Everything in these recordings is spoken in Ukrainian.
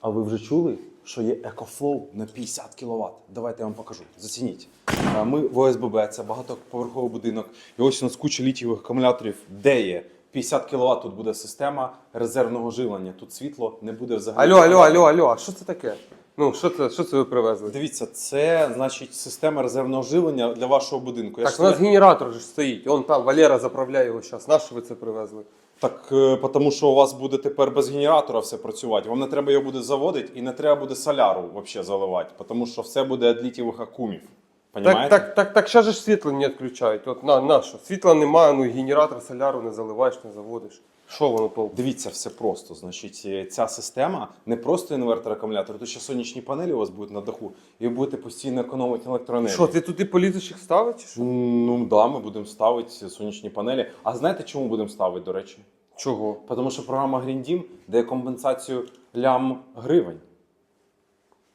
А ви вже чули, що є EcoFlow на 50 кВт? Давайте я вам покажу. Зацініть. Е, Ми в ОСББ, це багатоповерховий будинок. І ось у нас куча літієвих акумуляторів, де є 50 кВт. Тут буде система резервного живлення. Тут світло не буде взагалі. Алло, алло, алло, алло, а що це таке? Ну, що це, що це ви привезли? Дивіться, це значить система резервного живлення для вашого будинку. Я Так, ж у нас це- генератор же ж стоїть. Он там Валера заправляє його зараз. На що ви це привезли? Так, е, тому що у вас буде тепер без генератора все працювати. Вам не треба його буде заводити і не треба буде соляру взагалі заливати, тому що все буде від літієвих акумів. Так, так, так, так, ще ж світло не відключають. От на, на що? Світла немає, ну і генератор соляру не заливаєш, не заводиш. Що воно толку? Дивіться, все просто. Значить, е, ця система не просто інвертор акумулятор, тут ще сонячні панелі у вас будуть на даху, і ви будете постійно економити електроенергію. Що, ти туди полізеш їх ставити? чи Що? Ну да, ми будемо ставити сонячні панелі. А знаєте, чому будемо ставити, до речі? Чого? Тому що програма Green Dім дає компенсацію лям гривень.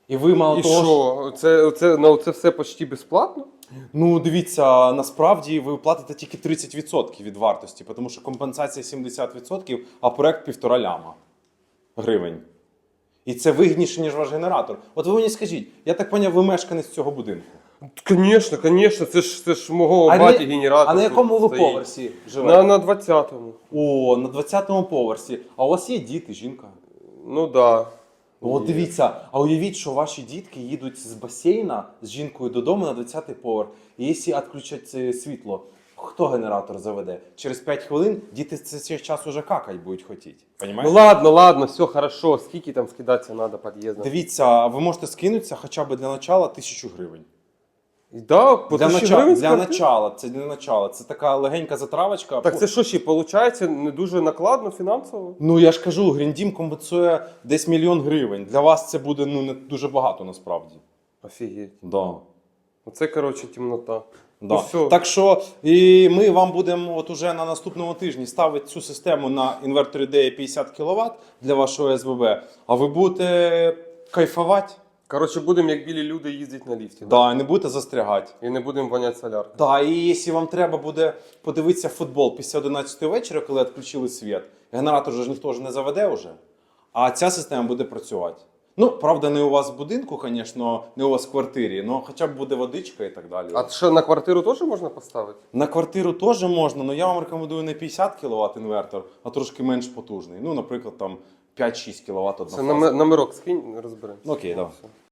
І ви мало І того, що-? Це, це, на це все почти безплатно? Ну, дивіться, насправді ви платите тільки 30% від вартості, тому що компенсація 70%, а проект півтора ляма гривень. І це вигідніше, ніж ваш генератор. От ви мені скажіть, я так поняв, ви мешканець цього будинку. Звісно, звісно, це ж, це ж мого А, баті не- генератор. а на якому ви стоїть. поверсі живете? На, на 20-му. О, на 20-му поверсі. А у вас є діти, жінка? Ну так. Да. От дивіться, а уявіть, що ваші дітки їдуть з басейна з жінкою додому на 20-й поверх. І якщо відключать це світло, хто генератор заведе? Через 5 хвилин діти це цей час уже какать будуть хотіти. Ну Понімаєте? ладно, ладно, все хорошо. Скільки там скидатися треба під'їздом? Дивіться, ви можете скинутися хоча б для начала тисячу гривень. Да, по Для, тисячі начала, гривень для начала, це для начала. Це така легенька затравочка. Так це що ще, виходить, не дуже накладно фінансово? Ну я ж кажу, Гріндім компенсує десь мільйон гривень. Для вас це буде ну не дуже багато насправді. Офігеть. Да. Оце, коротше, темнота. Да. Ну. Так що і ми вам будемо от уже на наступному тижні ставити цю систему на інверторі DE 50 кВт для вашого СББ, а ви будете кайфувати. Коротше, будемо як білі люди їздити на ліфті. Да, і не будете застрягати. І не будемо воняти солярку. Да, і якщо вам треба буде подивитися футбол після 11 вечора, коли відключили світ, генератор же ж ніхто ж не заведе вже, а ця система буде працювати. Ну, правда, не у вас в будинку, звісно, не у вас в квартирі, але хоча б буде водичка і так далі. А що на квартиру теж можна поставити? На квартиру теж можна, але я вам рекомендую не 50 кВт інвертор, а трошки менш потужний. Ну, наприклад, там 5-6 кВт одна Це номер- номерок скинь, розберемо. Окей, давай. Все.